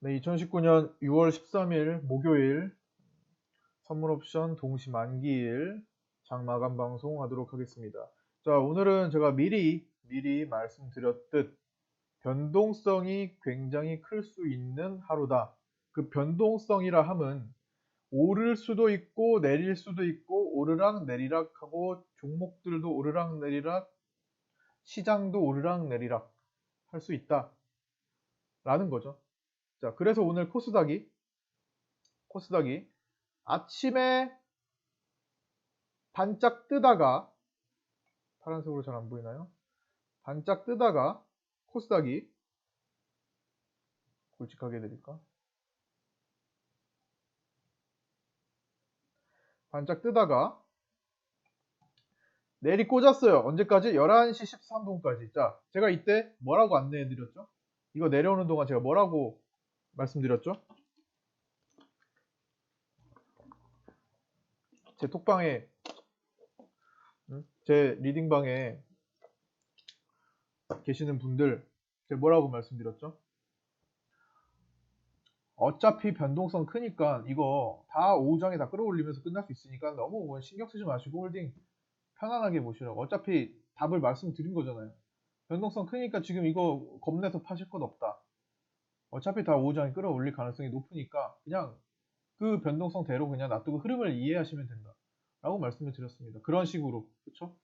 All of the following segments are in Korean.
네, 2019년 6월 13일 목요일 선물 옵션 동시 만기일 장마감 방송 하도록 하겠습니다. 자, 오늘은 제가 미리 미리 말씀드렸듯 변동성이 굉장히 클 수 있는 하루다. 그 변동성이라 함은 오를 수도 있고 내릴 수도 있고 오르락 내리락 하고 종목들도 오르락 내리락 시장도 오르락 내리락 할 수 있다. 라는 거죠. 자, 그래서 오늘 코스닥이 코스닥이 아침에 반짝 뜨다가 파란색으로 잘 안 보이나요? 반짝 뜨다가 코스닥이 굵직하게 해드릴까? 반짝 뜨다가 내리 꽂았어요. 언제까지? 11시 13분까지. 자, 제가 이때 뭐라고 안내해드렸죠? 이거 내려오는 동안 제가 뭐라고 말씀드렸죠? 제 톡방에 음, 제 리딩방에 계시는 분들 제가 뭐라고 말씀드렸죠? 어차피 변동성 크니까 이거 다 오후장에 다 끌어올리면서 끝날 수 있으니까 너무 뭐 신경 쓰지 마시고 홀딩 편안하게 보시라고 어차피 답을 말씀드린 거잖아요 변동성 크니까 지금 이거 겁내서 파실 것 없다 어차피 다 오후장에 끌어올릴 가능성이 높으니까 그냥 그 변동성대로 그냥 놔두고 흐름을 이해하시면 된다. 라고 말씀을 드렸습니다. 그런 식으로. 그쵸?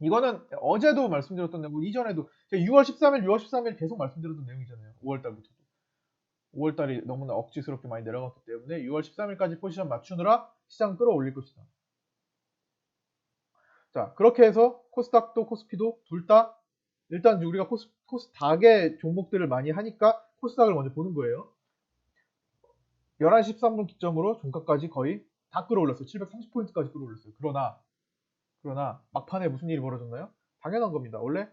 이거는 어제도 말씀드렸던 내용, 이전에도 제가 6월 13일, 6월 13일 계속 말씀드렸던 내용이잖아요. 5월달부터도. 5월달이 너무나 억지스럽게 많이 내려갔기 때문에 6월 13일까지 포지션 맞추느라 시장 끌어올릴 것이다. 자, 그렇게 해서 코스닥도 코스피도 둘 다 일단 우리가 코스, 코스닥의 종목들을 많이 하니까 코스닥을 먼저 보는 거예요. 11시 13분 기점으로 종가까지 거의 다 끌어올렸어요. 730포인트까지 끌어올렸어요. 그러나 그러나 막판에 무슨 일이 벌어졌나요? 당연한 겁니다. 원래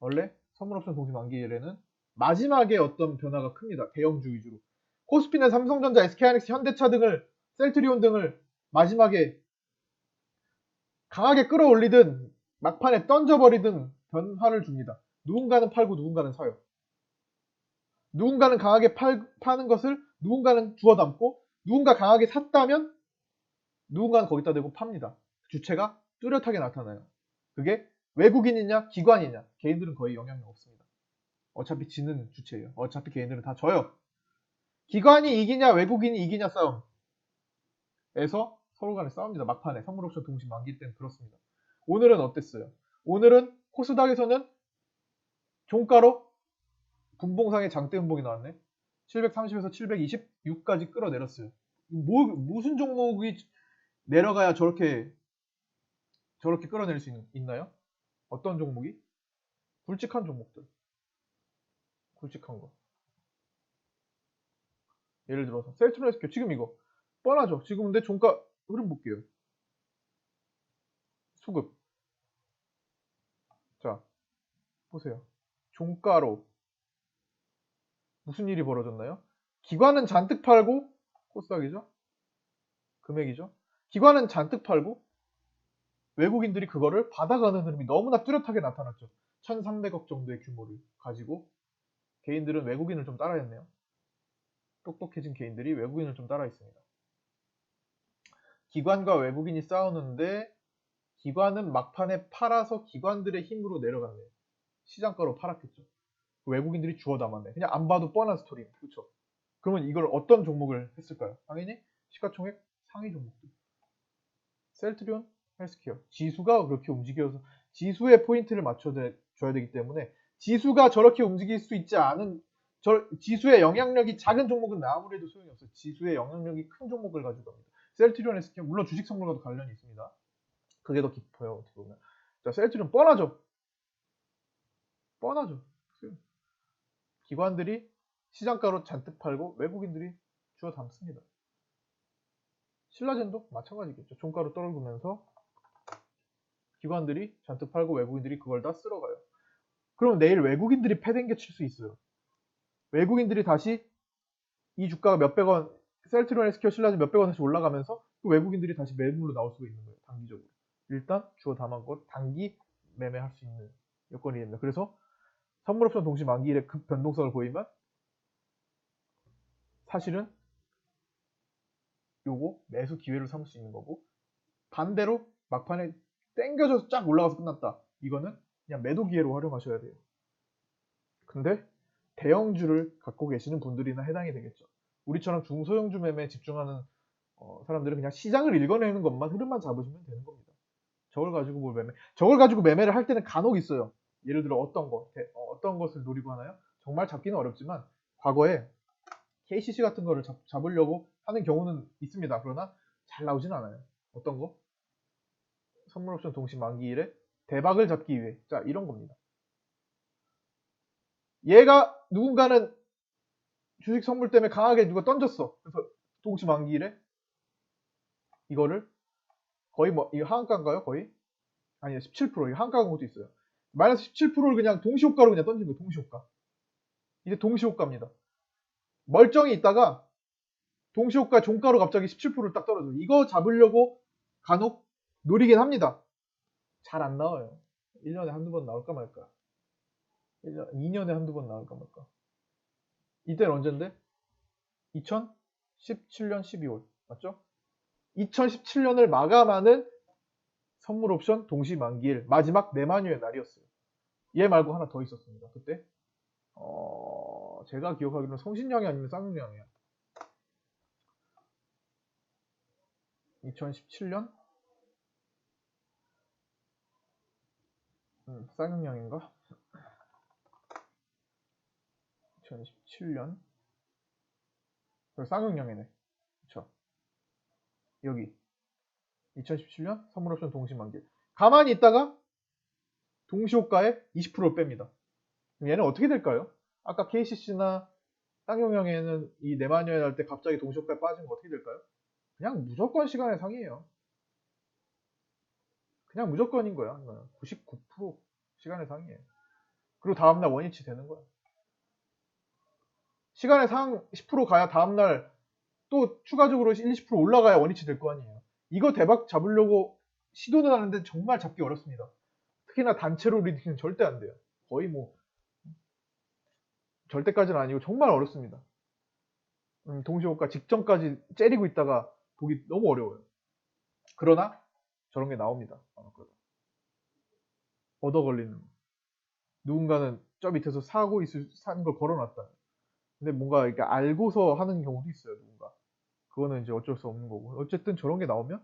원래 선물옵션 동시 만기일에는 마지막에 어떤 변화가 큽니다. 대형주 위주로. 코스피는 삼성전자, SK하이닉스, 현대차 등을 셀트리온 등을 마지막에 강하게 끌어올리든 막판에 던져버리든 변화를 줍니다. 누군가는 팔고 누군가는 사요. 누군가는 강하게 팔, 파는 것을 누군가는 주워 담고 누군가 강하게 샀다면 누군가는 거기다 대고 팝니다. 주체가 뚜렷하게 나타나요. 그게 외국인이냐 기관이냐 개인들은 거의 영향이 없습니다. 어차피 지는 주체예요. 어차피 개인들은 다 져요. 기관이 이기냐 외국인이 이기냐 싸움에서 서로 간에 싸웁니다. 막판에 선물옵션 동시 만기 때는 그렇습니다. 오늘은 어땠어요? 오늘은 코스닥에서는 종가로 분봉상의 장대 음봉이 나왔네. 730에서 726까지 끌어내렸어요. 뭐, 무슨 종목이 내려가야 저렇게, 저렇게 끌어낼 수 있, 나요 어떤 종목이? 굵직한 종목들. 굵직한 거. 예를 들어서, 셀트레스큐, 지금 이거. 뻔하죠? 지금 근데 종가 흐름 볼게요. 수급. 자, 보세요. 종가로 무슨 일이 벌어졌나요? 기관은 잔뜩 팔고 코스닥이죠? 금액이죠? 기관은 잔뜩 팔고 외국인들이 그거를 받아가는 흐름이 너무나 뚜렷하게 나타났죠. 1300억 정도의 규모를 가지고 개인들은 외국인을 좀 따라했네요. 똑똑해진 개인들이 외국인을 좀 따라 있습니다. 기관과 외국인이 싸우는데 기관은 막판에 팔아서 기관들의 힘으로 내려갔네요. 시장가로 팔았겠죠. 외국인들이 주워 담았네. 그냥 안 봐도 뻔한 스토리입니다. 그렇죠? 그러면 이걸 어떤 종목을 했을까요? 당연히 시가총액 상위 종목들. 셀트리온, 헬스케어. 지수가 그렇게 움직여서 지수의 포인트를 맞춰줘야 되기 때문에 지수가 저렇게 움직일 수 있지 않은 저, 지수의 영향력이 작은 종목은 아무래도 소용이 없어요. 지수의 영향력이 큰 종목을 가지고 갑니다. 셀트리온, 헬스케어 물론 주식 선물과도 관련이 있습니다. 그게 더 깊어요. 어떻게 보면. 자, 셀트리온 뻔하죠. 뻔하죠. 기관들이 시장가로 잔뜩 팔고 외국인들이 주워 담습니다. 신라젠도 마찬가지겠죠. 종가로 떨어지면서 기관들이 잔뜩 팔고 외국인들이 그걸 다 쓸어가요. 그럼 내일 외국인들이 패댕겨 칠 수 있어요. 외국인들이 다시 이 주가가 몇백 원, 셀트리온 헬스케어 신라젠 몇백 원씩 올라가면서 그 외국인들이 다시 매물로 나올 수가 있는 거예요. 단기적으로. 일단 주워 담은 것 단기 매매할 수 있는 여건이 됩니다. 그래서 선물옵션 동시 만기일에 급 변동성을 보이면 사실은 요거 매수 기회를 삼을 수 있는 거고 반대로 막판에 땡겨져서 쫙 올라가서 끝났다. 이거는 그냥 매도 기회로 활용하셔야 돼요. 근데 대형주를 갖고 계시는 분들이나 해당이 되겠죠. 우리처럼 중소형주 매매에 집중하는 어, 사람들은 그냥 시장을 읽어내는 것만 흐름만 잡으시면 되는 겁니다. 저걸 가지고 뭘 매매? 저걸 가지고 매매를 할 때는 간혹 있어요. 예를 들어 어떤 거, 대- 어, 어떤 것을 노리고 하나요? 정말 잡기는 어렵지만 과거에 KCC 같은 거를 잡, 잡으려고 하는 경우는 있습니다. 그러나 잘 나오진 않아요. 어떤 거? 선물 옵션 동시 만기일에 대박을 잡기 위해 자 이런 겁니다. 얘가 누군가는 주식 선물 때문에 강하게 누가 던졌어. 그래서 동시 만기일에 이거를 거의 뭐 이거 하한가인가요? 거의? 아니요 17% 이거 하한가인 것도 있어요. 마이너스 17%를 그냥 동시효과로 그냥 던진 거예요. 동시효과. 이제 동시효과입니다. 멀쩡히 있다가 동시효과 종가로 갑자기 17%를 딱 떨어져. 이거 잡으려고 간혹 노리긴 합니다. 잘 안 나와요. 1년에 한두 번 나올까 말까. 1년, 2년에 한두 번 나올까 말까. 이때는 언젠데? 2017년 12월. 맞죠? 2017년을 마감하는 선물 옵션 동시 만기일 마지막 내만휴의 날이었어요. 얘 말고 하나 더 있었습니다. 그때 어, 제가 기억하기로는 성신령이 아니면 쌍용령이야. 2017년 음, 쌍용령인가? 2017년 쌍용령이네. 그쵸? 여기 2017년 선물옵션 동시만기 가만히 있다가 동시호가에 20%를 뺍니다. 얘는 어떻게 될까요? 아까 KCC나 쌍용형에는 이 내만여에 날 때 갑자기 동시호가에 빠진 거 어떻게 될까요? 그냥 무조건 시간의 상이에요. 그냥 무조건인 거야. 99% 시간의 상이에요. 그리고 다음날 원위치 되는 거야. 시간의 상 10% 가야 다음날 또 추가적으로 1, 20% 올라가야 원위치 될 거 아니에요. 이거 대박 잡으려고 시도는 하는데 정말 잡기 어렵습니다. 특히나 단체로 리딩은 절대 안 돼요. 거의 뭐 절대까지는 아니고 정말 어렵습니다. 음, 동시호가 직전까지 째리고 있다가 보기 너무 어려워요. 그러나 저런 게 나옵니다. 어, 그러다. 얻어 걸리는 거. 누군가는 저 밑에서 사고 있을 사는 걸 걸어놨다. 근데 뭔가 이렇게 알고서 하는 경우도 있어요. 누군가. 그거는 이제 어쩔 수 없는 거고. 어쨌든 저런 게 나오면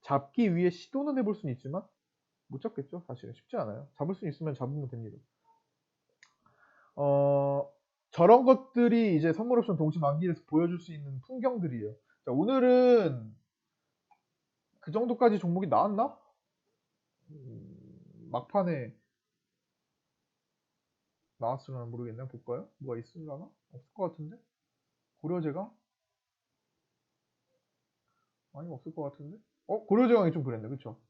잡기 위해 시도는 해볼 수는 있지만 못 잡겠죠. 사실은 쉽지 않아요. 잡을 수 있으면 잡으면 됩니다. 어, 저런 것들이 이제 선물 옵션 동시 만기에서 보여줄 수 있는 풍경들이에요. 자, 오늘은 그 정도까지 종목이 나왔나? 음, 막판에 나왔으려나 모르겠네요. 볼까요? 뭐가 있으려나? 없을 것 같은데? 고려제강? 아니 없을 것 같은데? 어? 고려제강이 좀 그랬네. 그쵸?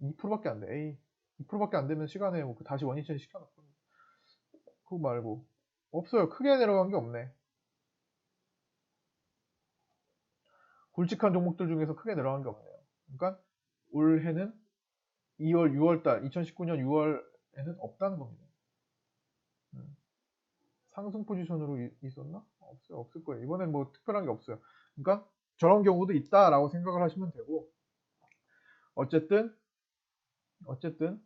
2%밖에 안 돼. 에이 2%밖에 안 되면 시간에 뭐 다시 원위치 시켜놓고 그거 말고 없어요. 크게 내려간 게 없네. 굵직한 종목들 중에서 크게 내려간 게 없네요. 그러니까 올해는 2월, 6월달, 2019년 6월에는 없다는 겁니다. 음. 상승 포지션으로 이- 있었나? 없어요. 없을 거예요. 이번엔 뭐 특별한 게 없어요. 그러니까 저런 경우도 있다라고 생각을 하시면 되고 어쨌든 어쨌든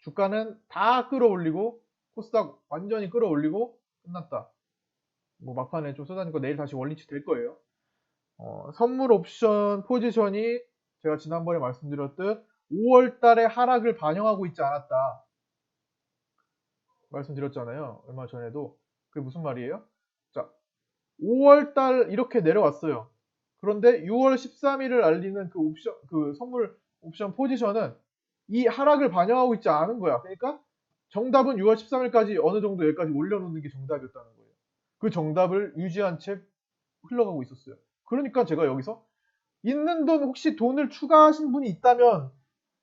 주가는 다 끌어올리고 코스닥 완전히 끌어올리고 끝났다. 뭐 막판에 좀 쏟아진 거 내일 다시 원리치 될 거예요. 어, 선물 옵션 포지션이 제가 지난번에 말씀드렸듯 5월 달에 하락을 반영하고 있지 않았다. 말씀드렸잖아요. 얼마 전에도. 그게 무슨 말이에요? 자, 5월 달 이렇게 내려왔어요. 그런데 6월 13일을 알리는 그 옵션, 그 선물 옵션 포지션은 이 하락을 반영하고 있지 않은 거야. 그러니까 정답은 6월 13일까지 어느 정도 여기까지 올려놓는 게 정답이었다는 거예요. 그 정답을 유지한 채 흘러가고 있었어요. 그러니까 제가 여기서 있는 돈 혹시 돈을 추가하신 분이 있다면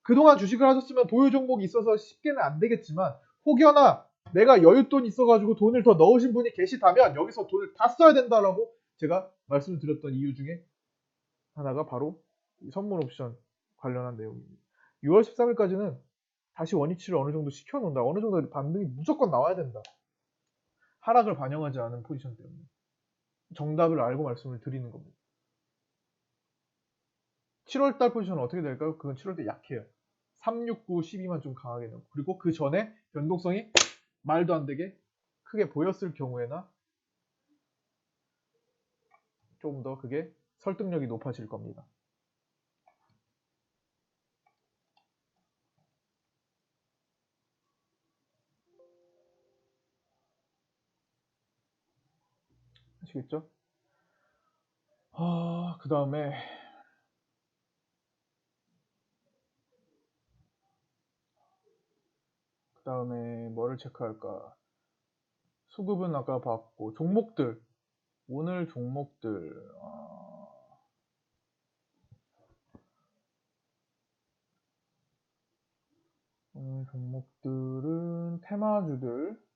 그동안 주식을 하셨으면 보유 종목이 있어서 쉽게는 안 되겠지만 혹여나 내가 여윳돈 있어가지고 돈을 더 넣으신 분이 계시다면 여기서 돈을 다 써야 된다라고 제가 말씀을 드렸던 이유 중에 하나가 바로 이 선물 옵션 관련한 내용입니다. 6월 13일까지는 다시 원위치를 어느 정도 시켜놓는다. 어느 정도 반등이 무조건 나와야 된다. 하락을 반영하지 않은 포지션 때문에. 정답을 알고 말씀을 드리는 겁니다. 7월달 포지션은 어떻게 될까요? 그건 7월달 약해요. 3, 6, 9, 12만 좀 강하게 넣고 그리고 그 전에 변동성이 말도 안 되게 크게 보였을 경우에나 좀더 그게 설득력이 높아질 겁니다. 아시겠죠? 아, 그 다음에 그 다음에 뭐를 체크할까? 수급은 아까 봤고 종목들 오늘 종목들 아, 오늘 종목들은 테마주들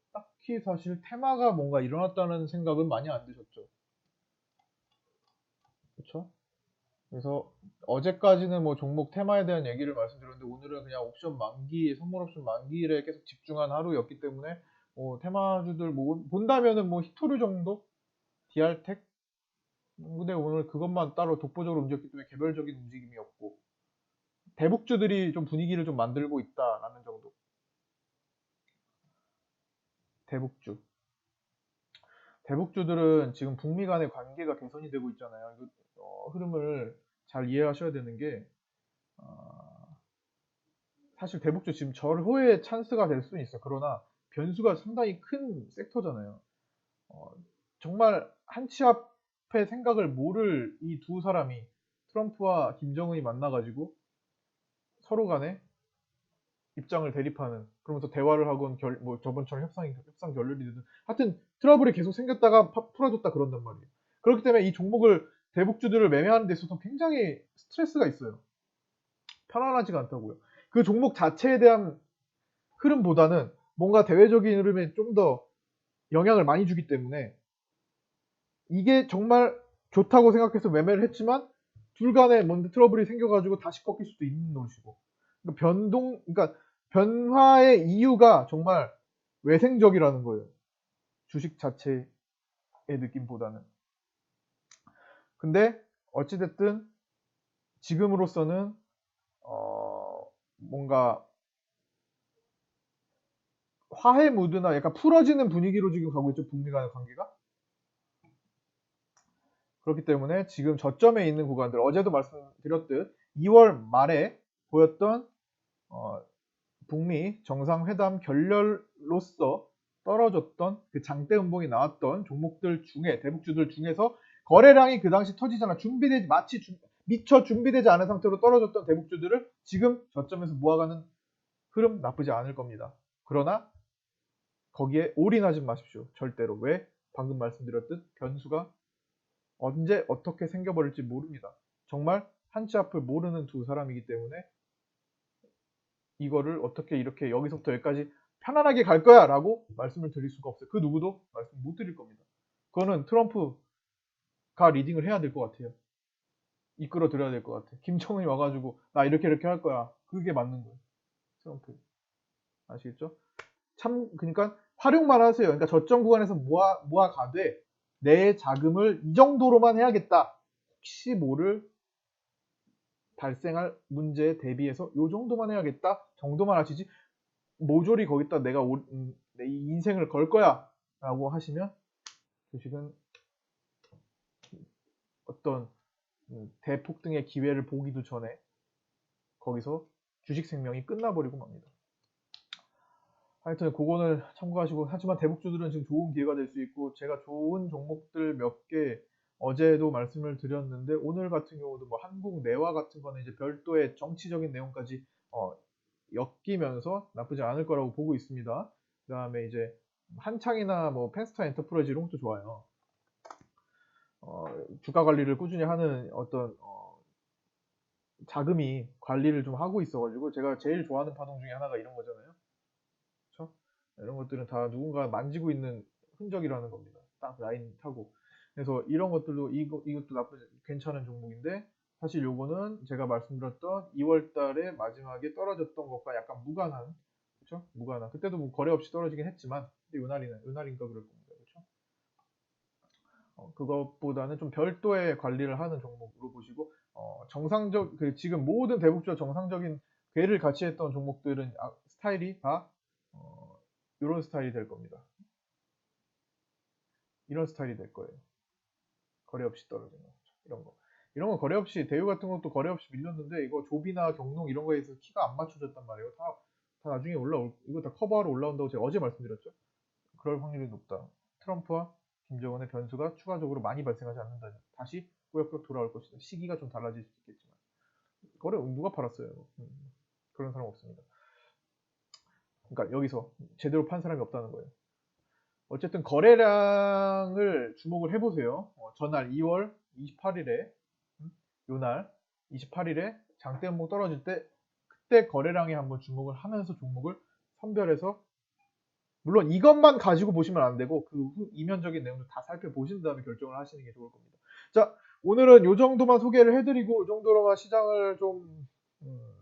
딱히 사실 테마가 뭔가 일어났다는 생각은 많이 안 드셨죠. 그렇죠? 그래서 어제까지는 뭐 종목 테마에 대한 얘기를 말씀드렸는데 오늘은 그냥 옵션 만기, 선물 옵션 만기에 계속 집중한 하루였기 때문에 뭐 테마주들 뭐 본다면은 뭐 히토류 정도, 디알텍. 근데 오늘 그것만 따로 독보적으로 움직였기 때문에 개별적인 움직임이 없고 대북주들이 좀 분위기를 좀 만들고 있다라는 정도. 대북주. 대북주들은 지금 북미 간의 관계가 개선이 되고 있잖아요. 이거, 어, 흐름을 잘 이해하셔야 되는 게 어, 사실 대북주 지금 절호의 찬스가 될 수는 있어. 그러나 변수가 상당히 큰 섹터잖아요. 어, 정말 한치 앞의 생각을 모를 이 두 사람이 트럼프와 김정은이 만나가지고 서로 간에 입장을 대립하는 그러면서 대화를 하건 결, 뭐 저번처럼 협상 협상 결렬이 되든 하여튼 트러블이 계속 생겼다가 파, 풀어졌다 그런단 말이에요. 그렇기 때문에 이 종목을 대북주들을 매매하는 데 있어서 굉장히 스트레스가 있어요. 편안하지가 않다고요. 그 종목 자체에 대한 흐름보다는 뭔가 대외적인 흐름에 좀 더 영향을 많이 주기 때문에 이게 정말 좋다고 생각해서 매매를 했지만 둘 간에 뭔 트러블이 생겨가지고 다시 꺾일 수도 있는 노릇이고 그러니까 변동, 그러니까 변화의 이유가 정말 외생적이라는 거예요. 주식 자체의 느낌보다는. 근데 어찌됐든 지금으로서는 어 뭔가 화해 무드나 약간 풀어지는 분위기로 지금 가고 있죠 북미 간의 관계가 그렇기 때문에 지금 저점에 있는 구간들 어제도 말씀드렸듯 2월 말에 보였던 어, 북미 정상회담 결렬로서 떨어졌던 그 장대 음봉이 나왔던 종목들 중에 대북주들 중에서 거래량이 그 당시 터지잖아 준비되지 마치 주, 미처 준비되지 않은 상태로 떨어졌던 대북주들을 지금 저점에서 모아가는 흐름 나쁘지 않을 겁니다. 그러나 거기에 올인하지 마십시오. 절대로. 왜? 방금 말씀드렸듯 변수가 언제 어떻게 생겨버릴지 모릅니다. 정말 한치 앞을 모르는 두 사람이기 때문에 이거를 어떻게 이렇게 여기서부터 여기까지 편안하게 갈 거야 라고 말씀을 드릴 수가 없어요. 그 누구도 말씀 못 드릴 겁니다. 그거는 트럼프가 리딩을 해야 될 것 같아요. 이끌어 드려야 될 것 같아요. 김정은이 와가지고 나 이렇게 이렇게 할 거야. 그게 맞는 거예요. 트럼프. 아시겠죠? 참, 그러니까 활용만 하세요. 그러니까 저점 구간에서 모아, 모아 가되 내 자금을 이 정도로만 해야겠다. 혹시 모를 발생할 문제에 대비해서 이 정도만 해야겠다 정도만 하시지 모조리 거기다 내가 오, 음, 내 인생을 걸 거야 라고 하시면 주식은 어떤 음, 대폭등의 기회를 보기도 전에 거기서 주식 생명이 끝나버리고 맙니다. 하여튼 그거는 참고하시고 하지만 대북주들은 지금 좋은 기회가 될 수 있고 제가 좋은 종목들 몇 개 어제도 말씀을 드렸는데 오늘 같은 경우도 뭐 한국 내화 같은 거는 이제 별도의 정치적인 내용까지 어, 엮이면서 나쁘지 않을 거라고 보고 있습니다. 그 다음에 이제 한창이나 뭐 펜스타 엔터프라이즈 이런 것도 좋아요. 어, 주가 관리를 꾸준히 하는 어떤 어, 자금이 관리를 좀 하고 있어가지고 제가 제일 좋아하는 파동 중에 하나가 이런 거잖아요. 이런 것들은 다 누군가 만지고 있는 흔적이라는 겁니다. 딱 라인 타고. 그래서 이런 것들도 이거, 이것도 나쁘지 괜찮은 종목인데 사실 요거는 제가 말씀드렸던 2월 달에 마지막에 떨어졌던 것과 약간 무관한 그렇죠? 무관한. 그때도 뭐 거래 없이 떨어지긴 했지만 요날이는 요날인가 그럴 겁니다. 그렇죠? 어, 그것보다는 좀 별도의 관리를 하는 종목으로 보시고 어, 정상적 그 지금 모든 대북주가 정상적인 궤를 같이 했던 종목들은 아, 스타일이 다 어, 이런 스타일이 될 겁니다. 이런 스타일이 될 거예요. 거래 없이 떨어지는 거 이런 거. 이런 거 거래 없이 대유 같은 것도 거래 없이 밀렸는데 이거 조비나 경농 이런 거에서 키가 안 맞춰졌단 말이에요. 다, 다 나중에 올라올 이거 다 커버하러 올라온다고 제가 어제 말씀드렸죠. 그럴 확률이 높다. 트럼프와 김정은의 변수가 추가적으로 많이 발생하지 않는다면 다시 꾸역꾸역 돌아올 것이다. 시기가 좀 달라질 수 있겠지만 거래 누가 팔았어요? 음, 그런 사람 없습니다. 그러니까 여기서 제대로 판 사람이 없다는 거예요. 어쨌든 거래량을 주목을 해보세요. 어, 전날 2월 28일에 요날 28일에 장대음목 떨어질 때 그때 거래량에 한번 주목을 하면서 종목을 선별해서 물론 이것만 가지고 보시면 안 되고 그후 이면적인 내용도 다 살펴보신 다음에 결정을 하시는 게 좋을 겁니다. 자 오늘은 요 정도만 소개를 해드리고 이 정도로만 시장을 좀 음,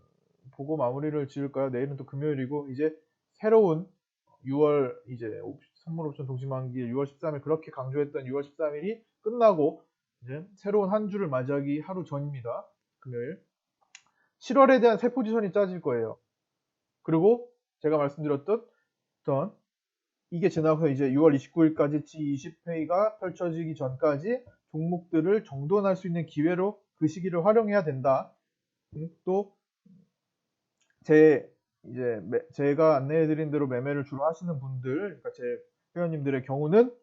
보고 마무리를 지을까요? 내일은 또 금요일이고 이제 새로운 6월 이제 선물 옵션 동시만기 6월 13일 그렇게 강조했던 6월 13일이 끝나고 이제 새로운 한 주를 맞이하기 하루 전입니다. 금요일. 7월에 대한 새 포지션이 짜질 거예요. 그리고 제가 말씀드렸던 전 이게 지나서 이제 6월 29일까지 G20회의가 펼쳐지기 전까지 종목들을 정돈할 수 있는 기회로 그 시기를 활용해야 된다. 음, 또제 이제 매, 제가 안내해드린 대로 매매를 주로 하시는 분들, 그러니까 제 회원님들의 경우는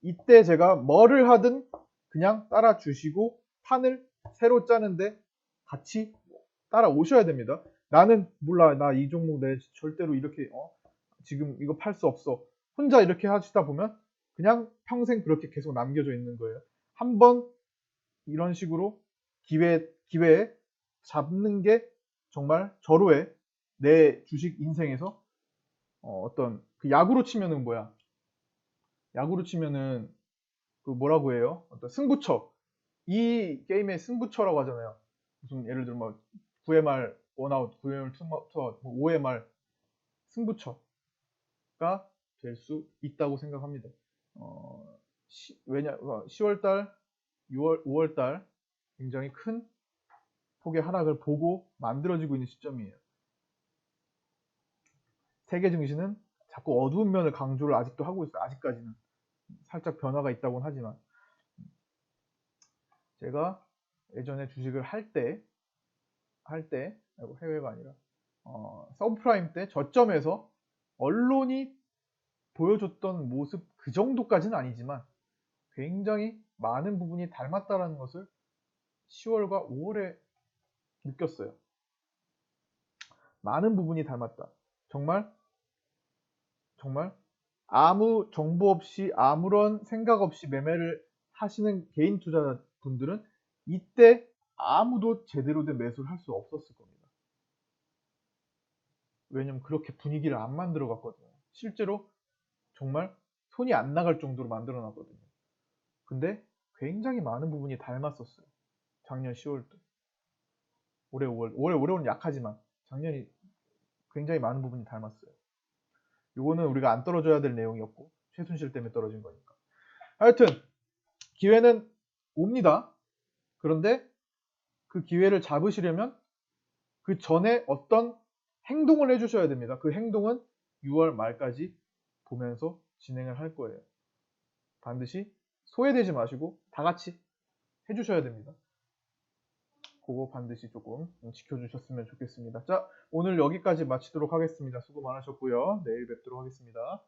이때 제가 뭐를 하든 그냥 따라 주시고 판을 새로 짜는데 같이 따라 오셔야 됩니다. 나는 몰라 나 이 종목 내 절대로 이렇게 어, 지금 이거 팔 수 없어. 혼자 이렇게 하시다 보면 그냥 평생 그렇게 계속 남겨져 있는 거예요. 한번 이런 식으로 기회 기회에 잡는 게 정말 절호의 내 주식 인생에서 어, 떤 그 야구로 치면은 뭐야? 야구로 치면은 그 뭐라고 해요? 어떤 승부처. 이 게임의 승부처라고 하잖아요. 무슨 예를 들면 뭐 9회 말 원아웃, 9회 말 투아웃, 5회 말 승부처가 될 수 있다고 생각합니다. 어, 시, 왜냐, 10월달, 6월, 5월달 굉장히 큰 폭의 하락을 보고 만들어지고 있는 시점이에요. 세계 증시는 자꾸 어두운 면을 강조를 아직도 하고 있어요. 아직까지는. 살짝 변화가 있다고는 하지만. 제가 예전에 주식을 할 때, 할 때, 해외가 아니라, 어, 서브프라임 때 저점에서 언론이 보여줬던 모습 그 정도까지는 아니지만 굉장히 많은 부분이 닮았다라는 것을 10월과 5월에 느꼈어요. 많은 부분이 닮았다. 정말 정말 아무 정보 없이 아무런 생각 없이 매매를 하시는 개인 투자분들은 이때 아무도 제대로 된 매수를 할 수 없었을 겁니다. 왜냐면 그렇게 분위기를 안 만들어 갔거든요. 실제로 정말 손이 안 나갈 정도로 만들어 놨거든요. 근데 굉장히 많은 부분이 닮았었어요. 작년 10월 때. 올해 5월, 올해 올해는 약하지만 작년이 굉장히 많은 부분이 닮았어요. 이거는 우리가 안 떨어져야 될 내용이었고 최순실 때문에 떨어진 거니까. 하여튼 기회는 옵니다. 그런데 그 기회를 잡으시려면 그 전에 어떤 행동을 해주셔야 됩니다. 그 행동은 6월 말까지 보면서 진행을 할 거예요. 반드시 소외되지 마시고 다 같이 해주셔야 됩니다. 그거 반드시 조금 지켜주셨으면 좋겠습니다. 자, 오늘 여기까지 마치도록 하겠습니다. 수고 많으셨고요. 내일 뵙도록 하겠습니다.